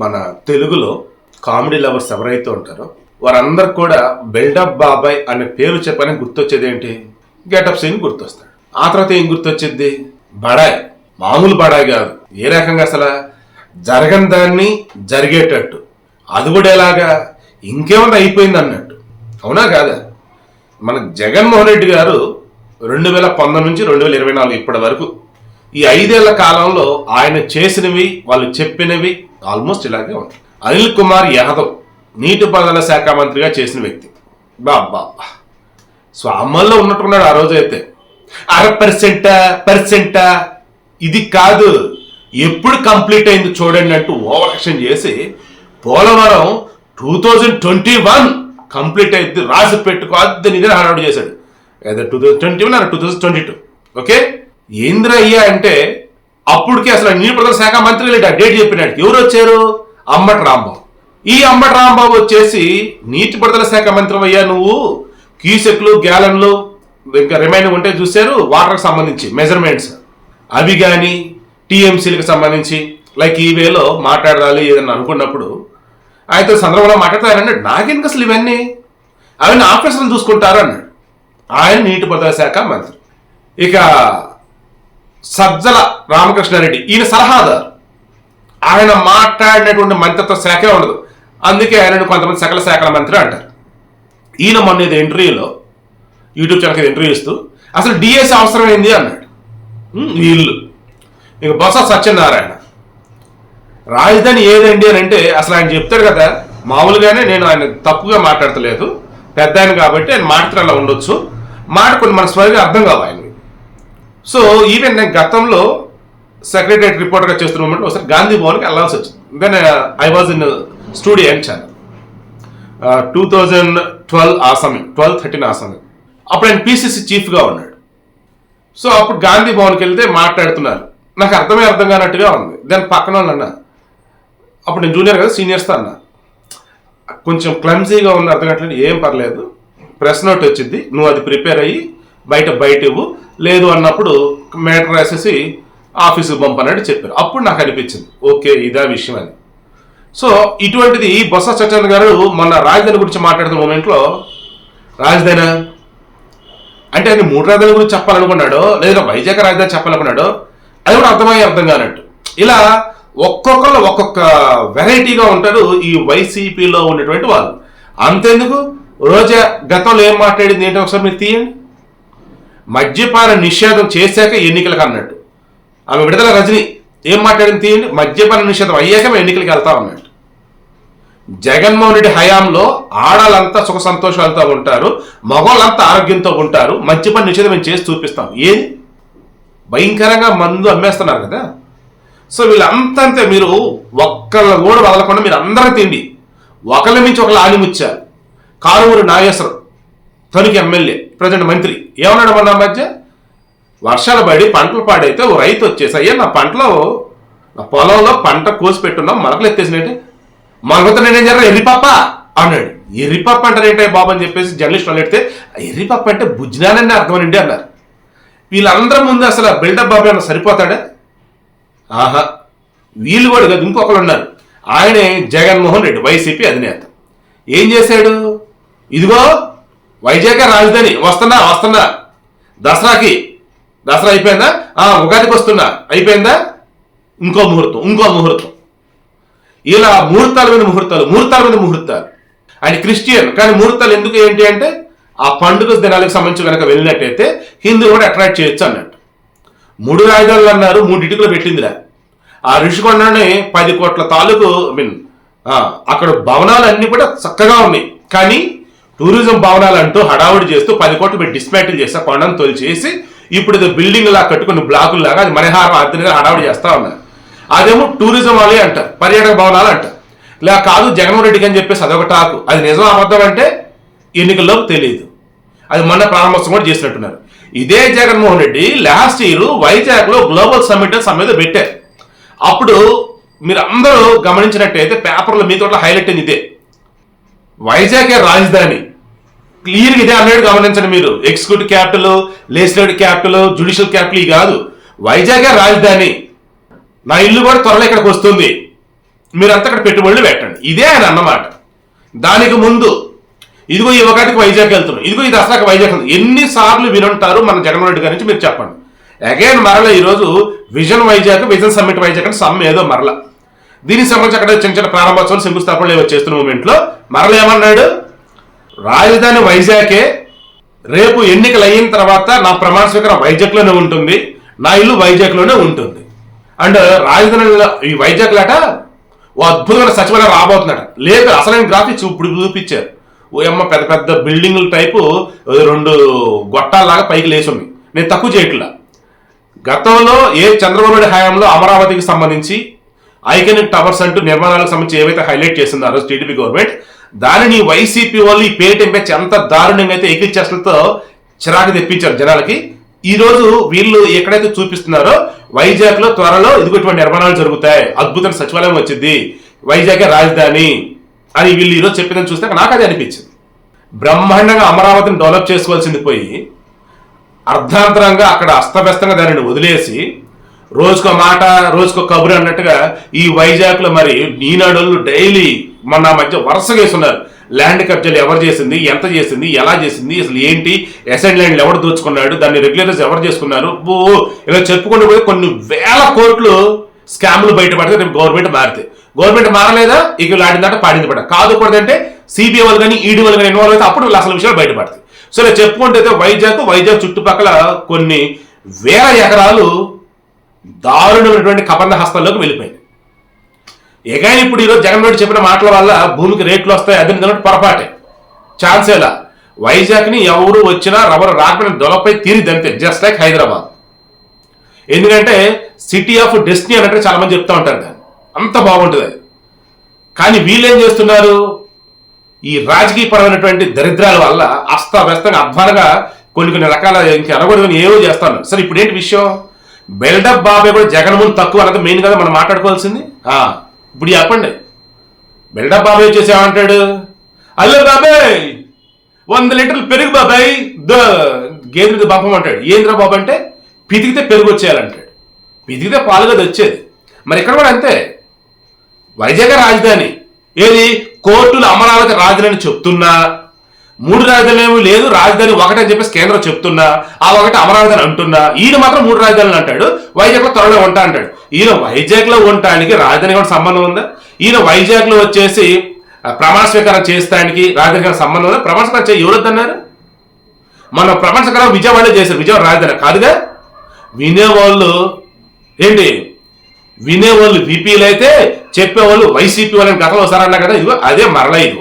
మన తెలుగులో comedy lovers ఎవరైతే ఉంటారో వారందరు కూడా బిల్డప్ బాబాయ్ అనే పేరు చెప్పని గుర్తొచ్చేది ఏంటి? గెటప్ సీన్ గుర్తొస్తాడు ఆ తర్వాత ఏం గుర్తొచ్చేది? బడాయ్. మామూలు బడాయ్ కాదు. ఏ రకంగా అసలు? జరగని దాన్ని జరిగేటట్టు. అది కూడా ఎలాగా? ఇంకేమన్నా అయిపోయింది అన్నట్టు. అవునా కాదా? మన జగన్మోహన్ రెడ్డి గారు రెండు వేల పంతొమ్మిది నుంచి రెండు వేల ఇరవై నాలుగు ఇప్పటి వరకు ఈ ఐదేళ్ళ కాలంలో ఆయన చేసినవి వాళ్ళు చెప్పినవి ఆల్మోస్ట్ ఇలాగే ఉంటాయి. అనిల్ కుమార్ యాదవ్ నీటిపారుదల శాఖ మంత్రిగా చేసిన వ్యక్తి. బాబా సో అమల్లో ఉన్నట్టున్నాడు ఆ రోజు అయితే అర పర్సెంటా పర్సెంటా. ఇది కాదు. ఎప్పుడు కంప్లీట్ అయింది చూడండి అంటూ ఓవరాక్షన్ చేసి Polavaram two thousand twenty one complete అయింది. రాసి పెట్టుకోవద్దు నిజంగా హడావుడు చేశాడు. ఏదో two thousand twenty one two thousand twenty two. Okay? ఏంద్ర అయ్యా అంటే అప్పటికే అసలు నీటిపారుదల శాఖ మంత్రి లేడు? డేట్ చెప్పినాడు. ఎవరు వచ్చారు? అమ్మటి రాంబాబు. ఈ అమ్మటి రాంబాబు వచ్చేసి నీటిపారుదల శాఖ మంత్రి అయ్యా నువ్వు. క్యూసెక్లు గ్యాలన్లు ఇంకా రిమైనింగ్ ఉంటే చూశారు. వాటర్కి సంబంధించి మెజర్మెంట్స్ అవి కానీ టీఎంసీలకు సంబంధించి లైక్ ఈ వేలో మాట్లాడాలి ఏదన్నా అనుకున్నప్పుడు. ఆయనతో సందర్భంలో మాట్లాడతారన్నాడు. నాకెందుకు అసలు ఇవన్నీ? అవన్నీ ఆఫీసర్లు చూసుకుంటారు అన్నాడు ఆయన నీటిపారుదల శాఖ మంత్రి. ఇక సజ్జల రామకృష్ణారెడ్డి. ఈయన సలహాదారు. ఆయన మాట్లాడినటువంటి మంత్రిత్వ శాఖే ఉండదు. అందుకే ఆయనను కొంతమంది సకల శాఖల మంత్రి అంటారు. ఈయన మొన్న ఇది ఇంటర్వ్యూలో యూట్యూబ్ ఛానల్కి ఇంటర్వ్యూ ఇస్తూ అసలు డిఎస్ అవసరమైంది అన్నాడు. వీళ్ళు ఇక బొత్స సత్యనారాయణ. రాజధాని ఏదండి అని అంటే అసలు ఆయన చెప్తాడు కదా మామూలుగానే నేను ఆయన తప్పుగా మాట్లాడతలేదు. పెద్ద ఆయన కాబట్టి ఆయన మాట్లాడుతూ అలా ఉండొచ్చు. మాట కొన్ని మన స్వయంగా అర్థం కావు ఆయన సో ఈవెన్ నేను గతంలో సెక్రటరియట్ రిపోర్టర్గా చేస్తున్న మూమెంట్ ఒకసారి గాంధీ భవన్కి వెళ్ళాల్సి వచ్చింది. Then I was in studio and channel two thousand twelve ఆ సమయం ట్వెల్వ్ థర్టీన్ ఆ సమయం. అప్పుడు ఆయన పీసీసీ చీఫ్గా ఉన్నాడు. సో అప్పుడు గాంధీ భవన్కి వెళ్తే మాట్లాడుతున్నారు. నాకు అర్థమే అర్థం కానట్టుగా ఉంది. దాని పక్కన వాళ్ళు అన్న అప్పుడు నేను జూనియర్ కదా సీనియర్స్తో అన్న. కొంచెం క్లమ్జీగా ఉంది అర్థం కావట్లేదు ఏం పర్లేదు. ప్రెస్ నోట్ వచ్చింది. నువ్వు అది ప్రిపేర్ అయ్యి బయట బయట ఇవ్వు లేదు అన్నప్పుడు మేటర్ రాసేసి ఆఫీసుకు పంపనట్టు చెప్పారు. అప్పుడు నాకు అనిపించింది ఓకే ఇదా విషయం అని. సో ఇటువంటిది బొత్స సత్యనారాయణ గారు మొన్న రాజధాని గురించి మాట్లాడుతున్న మూమెంట్లో రాజధాని? అంటే ఆయన మూడు రాజధాని గురించి చెప్పాలనుకున్నాడో లేదా వైజాగ్ రాజధాని చెప్పాలనుకున్నాడో అది కూడా అర్థమయ్యే అర్థం కానట్టు. ఇలా ఒక్కొక్కరు ఒక్కొక్క వెరైటీగా ఉంటారు ఈ వైసీపీలో ఉన్నటువంటి వాళ్ళు. అంతెందుకు? రోజా గతంలో ఏం మాట్లాడింది ఏంటో ఒకసారి మీరు తీయండి. మద్యపాన నిషేధం చేశాక ఎన్నికలకు అన్నట్టు ఆమె విడుదల రజని ఏం మాట్లాడింది తీయండి? మద్యపాన నిషేధం అయ్యాక మేము ఎన్నికలకి వెళ్తాం అన్నట్టు జగన్మోహన్ రెడ్డి హయాంలో ఆడాలంతా సుఖ సంతోషాలతో ఉంటారు మగవాళ్ళంతా ఆరోగ్యంతో ఉంటారు మద్యపాన నిషేధం మేము చేసి చూపిస్తాం. ఏది? భయంకరంగా మందు అమ్మేస్తున్నారు కదా. సో వీళ్ళంతా అంతే మీరు ఒక్కళ్ళ కూడా వదలకుండా మీరు అందరూ తిండి ఒకళ్ళ మించి ఒకళ్ళు ఆనిముచ్చారు కారుమూరి నాగేశ్వరం తొలికి ఎమ్మెల్యే ప్రజెంట్ మంత్రి. ఏమన్నాడు మొన్న మధ్య? వర్షాలు పడి పంటలు పాడైతే ఓ రైతు వచ్చేసి అయ్యా నా పంటలో నా పొలంలో పంట కోసి పెట్టున్నాం మొలకలు ఎత్తేసినట్టు మొలకతో నేనేం జరగ ఎర్రిపప్ప! అన్నాడు. ఎర్రిపప్ప అంటారేంటే బాబు? అని చెప్పేసి జర్నలిస్ట్ వాళ్ళు ఎడితే ఎర్రిపప్ప అంటే బుజ్జినానని అర్థమనండి అన్నారు. వీళ్ళందరి ముందు అసలు బిల్డప్ బాబు అన్న సరిపోతాడా? ఆహా వీళ్ళు కూడా కాదు ఇంకొకరు ఉన్నారు. ఆయనే జగన్మోహన్ రెడ్డి వైసీపీ అధినేత. ఏం చేశాడు? ఇదిగో వైజాగ్ రాజధాని వస్తున్నా వస్తున్నా. దసరాకి దసరా అయిపోయిందా? ఆ ఉగాదికి వస్తున్నా. అయిపోయిందా? ఇంకో ముహూర్తం ఇంకో ముహూర్తం. ఇలా ముహూర్తాల మీద ముహూర్తాలు ముహూర్తాల మీద ముహూర్తాలు. ఆయన క్రిస్టియన్ కానీ ముహూర్తాలు ఎందుకు ఏంటి అంటే ఆ పండుగ దినాలకు సంబంధించి కనుక వెళ్ళినట్టయితే హిందూ కూడా అట్రాక్ట్ చేయొచ్చు అన్నట్టు. మూడు రాజధానులు అన్నారు మూడు ఇటుకలు పెట్టిందిరా. ఆ ఋషికొండని పది కోట్ల తాలూకు ఐ మీన్ అక్కడ భవనాలు అన్నీ కూడా చక్కగా ఉన్నాయి. కానీ టూరిజం భవనాలు అంటూ హడావుడి చేస్తూ పది కోట్లు పెట్టి డిస్మాంటిల్ చేస్తే కొండను తొలిచేసి ఇప్పుడు బిల్డింగ్ లా కట్టుకుని బ్లాకులు లాగా అది మనహారం అద్దెగా హడావుడి చేస్తా ఉన్నారు. అదేమో టూరిజం వాళ్ళే అంటారు పర్యాటక భవనాలు అంటారు ఇలా కాదు జగన్మోహన్ రెడ్డికి అని చెప్పేసి అదొక టాకు. అది నిజం అబద్ధం అంటే ఎన్నికల్లో తెలియదు అది మొన్న ప్రారంభోత్సవం కూడా చేసినట్టున్నారు. ఇదే జగన్మోహన్ రెడ్డి లాస్ట్ ఇయర్ వైజాగ్లో గ్లోబల్ సమ్మిట్ సమ్మెద పెట్టారు. అప్పుడు మీరు అందరూ గమనించినట్టయితే పేపర్లో మీతో హైలైట్ అయింది ఇదే. వైజాగ్ రాజధాని. క్లియర్గా ఇదే అన్నాడు గమనించండి మీరు. Executive capital legislative capital judicial capital ఇవి కాదు. వైజాగ్ రాజధాని. నా ఇల్లు కూడా త్వరలో ఇక్కడికి వస్తుంది. మీరంతా అక్కడ పెట్టుబడులు పెట్టండి. ఇదే ఆయన అన్నమాట. దానికి ముందు ఇదిగో ఈ ఒకటికి వైజాగ్ వెళ్తున్నాం. ఇదిగో ఈ దసరాకి వైజాగ్ ఎన్నిసార్లు వినుంటారు మన జగన్మోహన్ రెడ్డి గారి నుంచి మీరు చెప్పండి. అగైన్ మరల ఈరోజు vision Vizag vision summit Vizag అంటే సమ్ ఏదో మరల. దీనికి సంబంధించి అక్కడ చిన్న చిన్న ప్రారంభోత్సవాలు శంకుస్థాపనలు ఏవో చేస్తున్న మూమెంట్లో మరల ఏమన్నాడు? రాజధాని వైజాగే రేపు ఎన్నికలు అయిన తర్వాత నా ప్రమాణ స్వీకారం వైజాగ్లోనే ఉంటుంది. నా ఇల్లు వైజాగ్లోనే ఉంటుంది. అండ్ రాజధాని ఈ వైజాగ్ లాట ఓ అద్భుతమైన సచివాలయం రాబోతున్నాడు లేదు అసలైన గ్రాఫిక్స్ ఇప్పుడు చూపించారు. ఓయమ్మ పెద్ద పెద్ద బిల్డింగుల టైపు రెండు గొట్టాలలాగా పైకి లేచి నేను తక్కువ చేయట్లా. గతంలో ఏ చంద్రబాబు నాయుడు హయాంలో అమరావతికి సంబంధించి ఐకనిక్ టవర్స్ అంటూ నిర్మాణాలకు సంబంధించి ఏవైతే హైలైట్ చేసిందో ఆ రోజు టీడీపీ గవర్నమెంట్ దానిని వైసీపీ వాళ్ళు ఈ పేటెం ఎంత దారుణంగా అయితే ఎక్కిచ్చేసలతో చిరాకు తెప్పించారు జనాలకి. ఈ రోజు వీళ్ళు ఎక్కడైతే చూపిస్తున్నారో వైజాగ్లో త్వరలో ఇదిగోటువంటి నిర్మాణాలు జరుగుతాయి. అద్భుతమైన సచివాలయం వచ్చింది. వైజాగ్ రాజధాని అని వీళ్ళు ఈరోజు చెప్పిందని చూస్తే నాకు అది అనిపించింది. బ్రహ్మాండంగా అమరావతిని డెవలప్ చేసుకోవాల్సింది పోయి అర్ధాంతరంగా అక్కడ అస్తవ్యస్తంగా దానిని వదిలేసి రోజుకో మాట రోజుకో కబురు అన్నట్టుగా ఈ వైజాగ్లో మరి నీనాడోళ్ళు డైలీ మొన్న మధ్య వరుసగా వేస్తున్నారు ల్యాండ్ కబ్జాలు ఎవరు చేసింది ఎంత చేసింది ఎలా చేసింది అసలు ఏంటి ఎసెంట్ ల్యాండ్లు ఎవరు దోచుకున్నాడు దాన్ని రెగ్యులర్స్ ఎవరు చేసుకున్నారు ఓ ఇలా చెప్పుకుంటూ పోయి కొన్ని వేల కోట్లు స్కామ్లు బయటపడితే రేపు గవర్నమెంట్ మారితే. గవర్నమెంట్ మారలేదా? ఇక లాడిందంటే పాడింది పడ కాదు కూడదంటే సిబిఐ వాళ్ళు కానీ ఈడీ వాళ్ళు కానీ ఇన్వాల్వ్ అయితే అప్పుడు అసలు విషయాలు బయటపడతాయి. సో ఇలా చెప్పుకుంటే వైజాగ్ వైజాగ్ చుట్టుపక్కల కొన్ని వేల ఎకరాలు దారుణమైనటువంటి కబంధ హస్తాల్లోకి వెళ్ళిపోయింది. ఎగైన్ ఇప్పుడు ఈరోజు జగన్ రెడ్డి చెప్పిన మాటల వల్ల భూమికి రేట్లు వస్తాయి అది నిజం పొరపాటే. ఛాన్సేలా వైజాగ్ని ఎవరు వచ్చినా రబ్బరు రాకపోయిన దొలపై తీరి దంతే జస్ట్ లైక్ హైదరాబాద్. ఎందుకంటే సిటీ ఆఫ్ డెస్టినీ అన్నట్టు చాలా మంది చెప్తూ ఉంటారు దాన్ని. అంత బాగుంటుంది అది. కానీ వీళ్ళేం చేస్తున్నారు? ఈ రాజకీయపరమైనటువంటి దరిద్రాల వల్ల అస్తవ్యస్తంగా అధ్వానంగా కొన్ని కొన్ని రకాల ఇంకా అనకూడదని ఏవో చేస్తాను సరే ఇప్పుడు ఏంటి విషయం? బిల్డప్ బాబాయ్ కూడా జగన్ ముందు తక్కువ అన్నది మెయిన్ కదా మనం మాట్లాడుకోవాల్సింది? ఆ, ఇప్పుడు చెప్పండి. బిల్డప్ బాబాయ్ వచ్చేసి అంటాడు? అల్లే బాబాయ్ వంద లీటర్లు పెరుగు బాబాయ్ ద గేదెకి పంపం అంటాడు. ఏంద్రా బాబు అంటే? పితికితే పెరుగు వచ్చేయాలంటాడు. పితికితే పాలు కదా వచ్చేది. మరి ఇక్కడ కూడా అంతే. వైజాగ్ రాజధాని. ఏది? కోర్టులు అమరావతి రాజధాని చెప్తున్నా. మూడు రాజధానులు ఏమీ లేదు. రాజధాని ఒకటి అని చెప్పేసి కేంద్రం చెప్తున్నా. ఆ ఒకటి అమరావతి అని అంటున్నా. ఈయన మాత్రం మూడు రాజధానులు అంటాడు. వైజాగ్ త్వరలో ఉంటా అంటాడు. ఈయన వైజాగ్లో ఉండటానికి రాజధాని కూడా సంబంధం ఉందా? ఈయన వైజాగ్లో వచ్చేసి ప్రమాణ స్వీకారం చేస్తానికి రాజధాని సంబంధం ఉందా? ప్రమాణ స్వీకారం చేయ ఎవరొద్దన్నారు మన ప్రమాణ స్వీకారం విజయవాడలో చేశారు. విజయవాడ రాజధాని కాదుగా? వినేవాళ్ళు ఏంటి? వినేవాళ్ళు బీపీలు అయితే చెప్పేవాళ్ళు వైసీపీ వాళ్ళని గతంలో వస్తారన్నా కదా ఇదిగో అదే మరలా ఇది